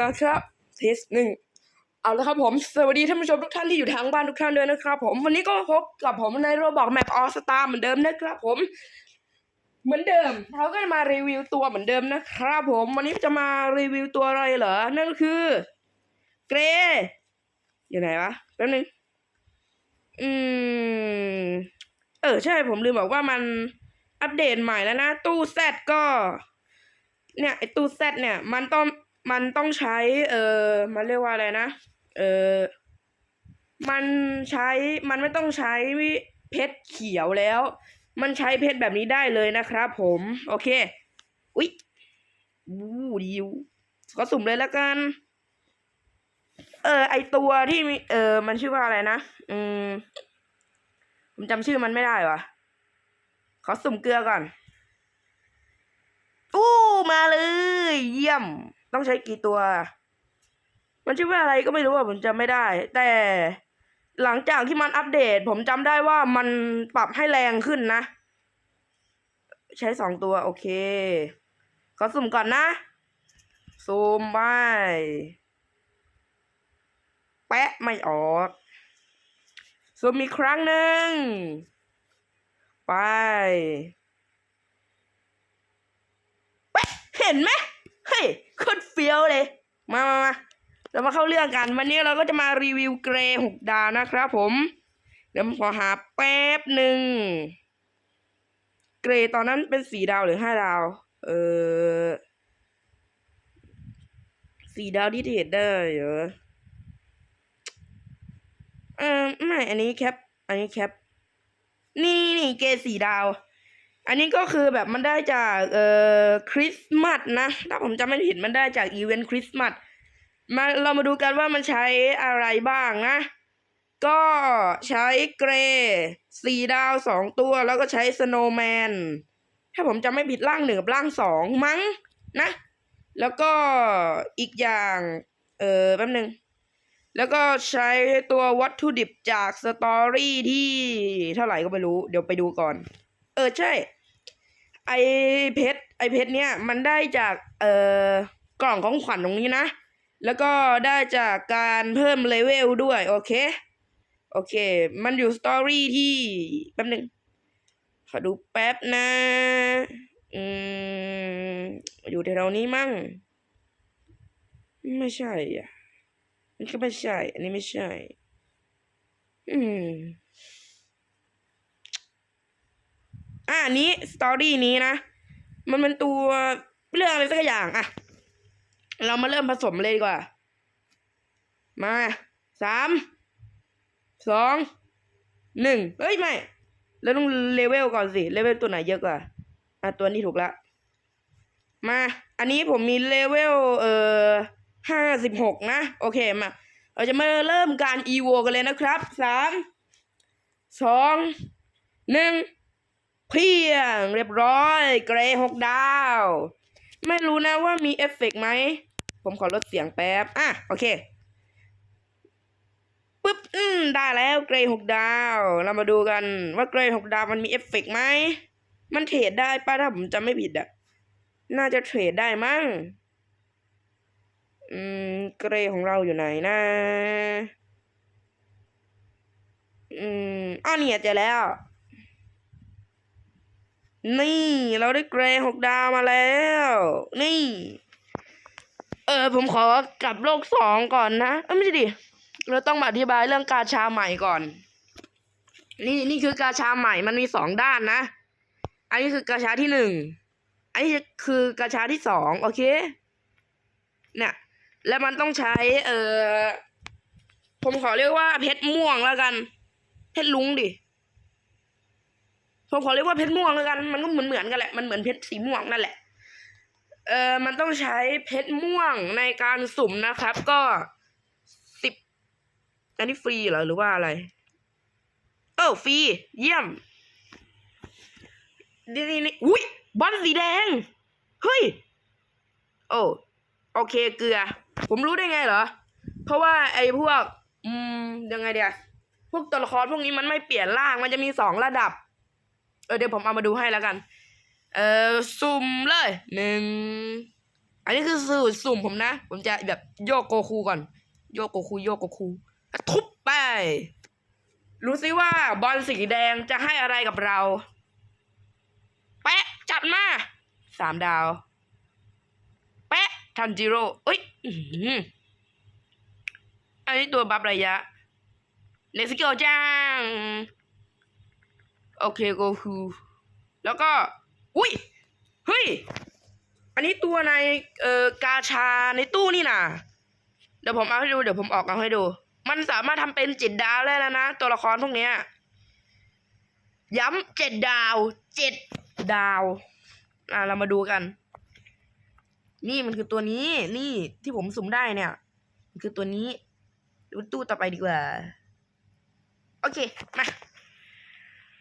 ละครับเทสหนึ่งเอาละครับผม สวัสดีท่านผู้ชมทุกท่านที่อยู่ทางบ้านทุกท่านด้วยนะครับผม วันนี้ก็พบกับผมในโรบอกแมปออสตาเหมือนเดิมนะครับผม เหมือนเดิมเราก็จะมารีวิวตัวเหมือนเดิมนะครับผม วันนี้จะมารีวิวตัวอะไรเหรอ นั่นคือ เกรอยู่ไหนวะแป๊บนึง อืม เออใช่ผมลืมบอกว่ามันอัปเดตใหม่แล้วนะ ตู้แซดก็ เนี่ยไอตู้แซดเนี่ย มันต้อง มันต้องใช้ เออมันเรียกว่าอะไรนะ เออมันใช้มันไม่ต้องใช้เพชรเขียวแล้ว มันใช้เพชรแบบนี้ได้เลยนะครับผม โอเค อุ๊ยวู้ดิวก็สุ่มเลยแล้วกัน เออ ไอตัวที่มีเออ มันชื่อว่าอะไรนะ อืม ผมจำชื่อมันไม่ได้วะขอสุ่มเกลือก่อนอู้มาเลย เยี่ยม ต้องใช้กี่ตัว มันชื่อว่าอะไรก็ไม่รู้อะผมจำไม่ได้ แต่หลังจากที่มันอัปเดต ผมจำได้ว่ามันปรับให้แรงขึ้นนะ ใช้สองตัว โอเค ขอสุ่มก่อนนะ ซูมไปแปะไม่ออกซูมอีกครั้งหนึ่ง ไป เห็นไหม โคตรเฟี้ยวเลย มามามาเรามาเข้าเรื่องกัน วันนี้เราก็จะมารีวิวเกรหกดาวนะครับผม เดี๋ยวผมขอหาแป๊บหนึ่ง เกรตอนนั้นเป็นสี่ดาวหรือห้าดาว เออสี่ดาวที่เทรดได้เหรอเออไม่ อันนี้แคป อันนี้แคป นี่นี่เกรสี่ดาว อันนี้ก็คือแบบมันได้จากเอ่อคริสต์มาสนะ ถ้าผมจำไม่ผิดมันได้จากอีเวนต์คริสต์มาสมาเรามาดูกันว่ามันใช้อะไรบ้างนะ ก็ใช้เกรสีดาวสองตัวแล้วก็ใช้สโนว์แมนถ้าผมจำไม่ผิดร่างหนึ่งกับร่างสองมั้งนะ แล้วก็อีกอย่าง เออแป๊บนึง แล้วก็ใช้ตัววัตถุดิบจากสตอรี่ที่เท่าไหร่ก็ไม่รู้ เดี๋ยวไปดูก่อน เออใช่ ไอเพชรไอเพชรเนี่ยมันได้จากเอ่อกล่องของขวัญตรงนี้นะ แล้วก็ได้จากการเพิ่มเลเวลด้วยโอเค โอเค มันอยู่สตอรี่ที่แป๊บหนึ่งขอดูแป๊บนะอืมอยู่แถวนี้มั่ง ไม่ใช่อะมันก็ไม่ใช่ อันนี้ไม่ใช่ อืม อะอันนี้สตอรี่นี้นะ มันเป็นตัวเรื่องอะไรสักอย่างอะเรามาเริ่มผสมเลยดีกว่า มาสามสองหนึ่งเฮ้ย ไม่เราต้องเลเวลก่อนสิ เลเวลตัวไหนเยอะกว่า อะ ตัวนี้ถูกละ มา อันนี้ผมมีเลเวลเอ่อห้าสิบหกนะ โอเคมา เราจะมาเริ่มการอีโวกันเลยนะครับสามสองหนึ่ง เพียง เรียบร้อย เกรหกดาว ไม่รู้นะว่ามีเอฟเฟกต์ไหม ผมขอลดเสียงแป๊บ อะ โอเคปึ๊บ อืม ได้แล้วเกรหกดาว เรามาดูกันว่าเกรหกดาวมันมีเอฟเฟกต์ไหม มันเทรดได้ป้าถ้าผมจำไม่ผิดอะน่าจะเทรดได้มั้ง อืม เกรของเราอยู่ไหนนะ อืม อ้าวเนี่ยเจอแล้ว นี่เราได้เกรหกดาวมาแล้ว นี่ เออผมขอกลับโลกสองก่อนนะเอ้ยไม่ใช่ดิเราต้องอธิบายเรื่องกาชาใหม่ก่อน นี่นี่คือกาชาใหม่มันมีสองด้านนะ อันนี้คือกาชาที่หนึ่งอันนี้คือกาชาที่สองโอเค เนี่ย แล้วมันต้องใช้ เออผมขอเรียกว่าเพชรม่วงแล้วกัน เพชรลุงดิ ผมขอเรียกว่าเพชรม่วงแล้วกัน มันก็เหมือนเหมือนกันแหละ มันเหมือนเพชรสีม่วงนั่นแหละ เออมันต้องใช้เพชรม่วงในการสุ่มนะครับ ก็สิบอันนี้ฟรีเหรอหรือว่าอะไร เออฟรี เยี่ยมนี่นี่นี่อุ้ยบอลสีแดง เฮ้ย โอ้โอเคเกลือ ผมรู้ได้ไงเหรอ เพราะว่าไอ้พวก อืมยังไงเดียพวกตัวละครพวกนี้มันไม่เปลี่ยนร่างมันจะมีสองระดับ เออเดี๋ยวผมเอามาดูให้แล้วกัน เออสุ่มเลยหนึ่งอันนี้คือสูตรสุ่มผมนะ ผมจะแบบโยกโกคูก่อน โยกโกคูโยกโกคูทุบไป รู้สิว่าบอลสีแดงจะให้อะไรกับเรา แปะจัดมาสามดาว แปะทันจิโร่เอ้ยอันนี้ตัวบัฟระยะเลสโกจัง โอเคโกคูแล้วก็ อุ้ยเฮ้ย อันนี้ตัวในเอ่อกาชาในตู้นี่นะเดี๋ยวผมเอาให้ดูเดี๋ยวผมออกเอาให้ดู มันสามารถทำเป็นเจ็ดดาวได้แล้วนะ ตัวละครพวกเนี้ย ย้ำเจ็ดดาวเจ็ดดาว อะเรามาดูกัน นี่มันคือตัวนี้ นี่ที่ผมสุ่มได้เนี่ย มันคือตัวนี้ดูตู้ต่อไปดีกว่า โอเค มา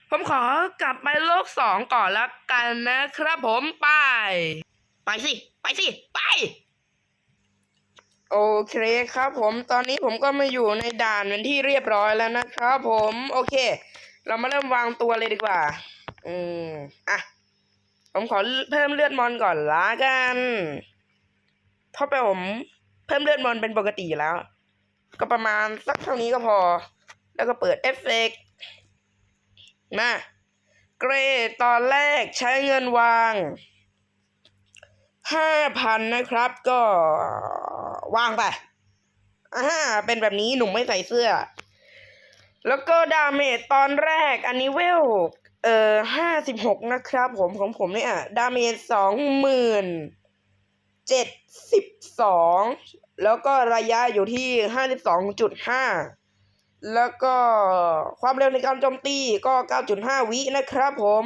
ผมขอกลับไปโลกสองก่อนแล้วกันนะครับผมไป ไปสิ ไปสิ ไป โอเคครับผมตอนนี้ผมก็มาอยู่ในด่านเป็นที่เรียบร้อยแล้วนะครับผมโอเค เรามาเริ่มวางตัวเลยดีกว่า อืมอะผมขอเพิ่มเลือดมอนก่อนละกันเพราะไปผมเพิ่มเลือดมอนเป็นปกติอยู่แล้ว ก็ประมาณสักเท่านี้ก็พอ แล้วก็เปิดเอฟเฟกต์ มาเกรดตอนแรกใช้เงินวางห้าพันนะครับก็วางไปอ่าเป็นแบบนี้หนุ่มไม่ใส่เสื้อ แล้วก็ดาเมจตอนแรกอันนี้เวลเอ่อห้าสิบหกนะครับผมของผมเนี่ยดาเมจสองหมื่นเจ็ดสิบสองแล้วก็ระยะอยู่ที่ห้าสิบสองจุดห้า แล้วก็ความเร็วในการโจมตีก็เก้าจุดห้าวินะครับผม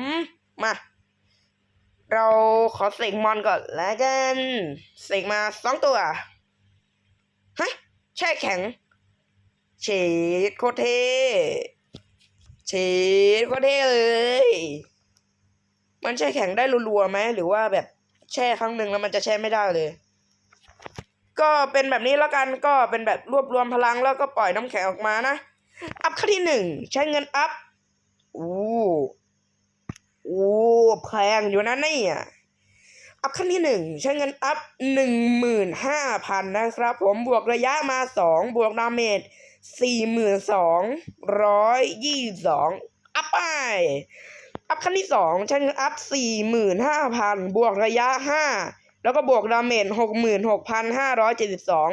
มา เราขอเสกมอนก่อนแล้วกันเสกมาสองตัว ฮะ แช่แข็ง เฉดโคเทเฉดโคเทเลย มันแช่แข็งได้รัวๆไหม หรือว่าแบบแช่ครั้งหนึ่งแล้วมันจะแช่ไม่ได้เลย ก็เป็นแบบนี้แล้วกันก็เป็นแบบรวบรวมพลังแล้วก็ปล่อยน้ำแข็งออกมานะ อัพขั้นที่หนึ่งใช้เงินอัพอู้อู้แพงอยู่นะเนี่ย อัพขั้นที่หนึ่งใช้เงินอัพหนึ่งหมื่นห้าพันนะครับ ผมบวกระยะมาสองบวกดาเมจสี่หมื่นสองร้อยยี่สองอัพไปอัพขั้นที่สองใช้เงินอัพสี่หมื่นห้าพันบวกระยะห้า แล้วก็บวกดาเมจหกหมื่นหกพันห้าร้อยเจ็ดสิบสอง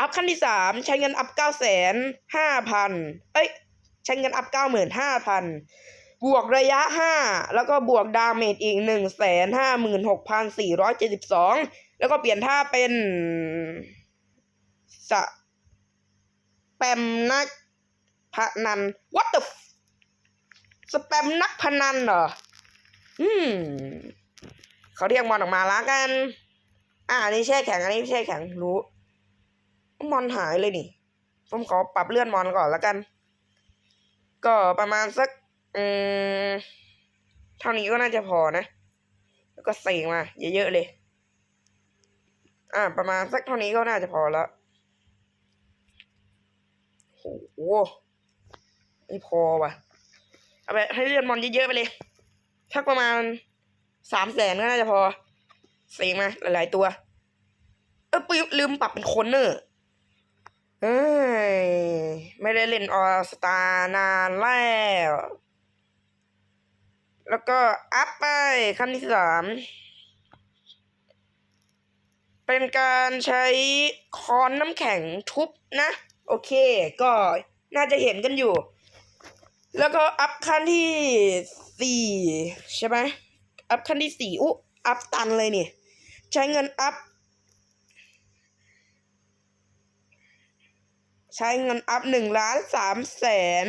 อัพขั้นที่สามใช้เงินอัพเก้าแสนห้าพันเอ้ย ใช้เงินอัพเก้าหมื่นห้าพันบวกระยะห้าแล้วก็บวกดาเมจอีกหนึ่งแสนห้าหมื่นหกพันสี่ร้อยเจ็ดสิบสองแล้วก็เปลี่ยนท่าเป็นสแปมนักพนัน what the สแปมนักพนันเหรอ อืม เขาเรียกมอนออกมาละกัน อ่าอันนี้แช่แข็งอันนี้แช่แข็งรู้มอนหายเลยนี่ ผมขอปรับเลื่อนมอนก่อนละกัน ก็ประมาณสักอืมเท่านี้ก็น่าจะพอนะ แล้วก็เสกมาเยอะๆเลย อ่า ประมาณสักเท่านี้ก็น่าจะพอแล้วโหไม่พอว่ะ เอาไปให้เลื่อนมอนเยอะๆไปเลยทักประมาณ สามแสนก็น่าจะพอ เสกมาหลายๆตัว เออปืลืมปรับเป็นคนเนอะเอ้ยไม่ได้เล่นออสตานานแล้ว แล้วก็อัพไปขั้นที่สามเป็นการใช้คอนน้ำแข็งทุบนะ โอเค ก็น่าจะเห็นกันอยู่ แล้วก็อัพขั้นที่สี่ใช่ไหม อัพขั้นที่สี่อุ๊อัพตันเลยเนี่ย ใช้เงินอัพ ใช้เงินอัพหนึ่งล้านสามแสน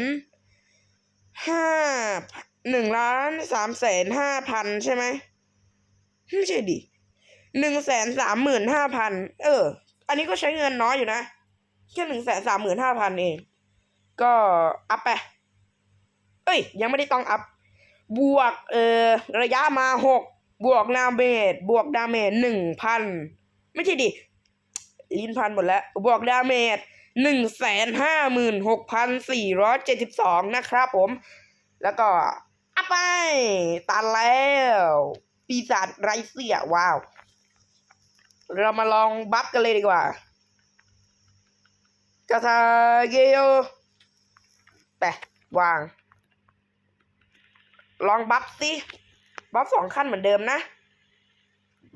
ห้าหนึ่งล้านสามแสนห้าพันใช่ไหมไม่ใช่ดิหนึ่งแสนสามหมื่นห้าพันเออ อันนี้ก็ใช้เงินน้อยอยู่นะแค่หนึ่งแสนสามหมื่นห้าพันเอง ก็อัพไป เอ้ย ยังไม่ได้ต้องอัพ บวกเอ่อระยะมาหกบวกดาเมจบวกดาเมจหนึ่งพันไม่ใช่ดิลิ้นพันหมดแล้ว บวกดาเมจหนึ่งแสนห้าหมื่นหกพันสี่ร้อยเจ็ดสิบสองนะครับผม แล้วก็อัพไปตันแล้ว ปีศาจไรเสียว้าว เรามาลองบัฟกันเลยดีกว่ากาซาเกโยไปวาง ลองบัฟสิบัฟสองขั้นเหมือนเดิมนะ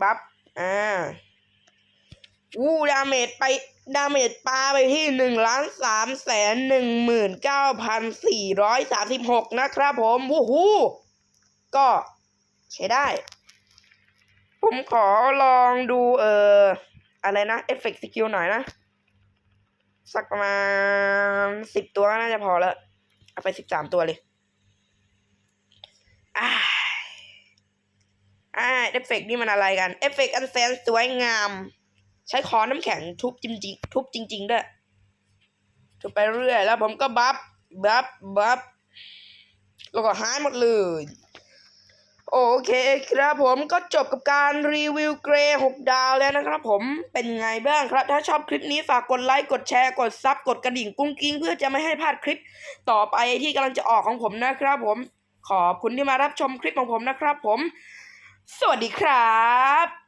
บัฟ อ่าวูดาเมจไป ดาเมจปลาไปที่หนึ่งล้านสามแสนหนึ่งหมื่นเก้าพันสี่ร้อยสามสิบหกนะครับผมวู้ฮู้ก็ใช้ได้ ผมขอลองดูเอ่อ อะไรนะ เอฟเฟกต์สกิลหน่อยนะ สักประมาณสิบตัวน่าจะพอแล้ว เอาไปสิบสามตัวเลย อ่าอ่าเอฟเฟกต์นี่มันอะไรกัน เอฟเฟกต์อันแสนสวยงาม ใช้คอนน้ำแข็งทุบจริงๆทุบจริง ๆ ด้วยทุบไปเรื่อย แล้วผมก็บัฟบัฟบัฟแล้วก็หายหมดเลย โอเคครับผมก็จบกับการรีวิวเกรย์6ดาวแล้วนะครับผมเป็นไงบ้างครับ ถ้าชอบคลิปนี้ฝากกดไลค์ กดแชร์ กดซับ กดกระดิ่งกุ้งกิ้ง เพื่อจะไม่ให้พลาดคลิปต่อไปที่กำลังจะออกของผมนะครับผม ขอบคุณที่มารับชมคลิปของผมนะครับผม สวัสดีครับ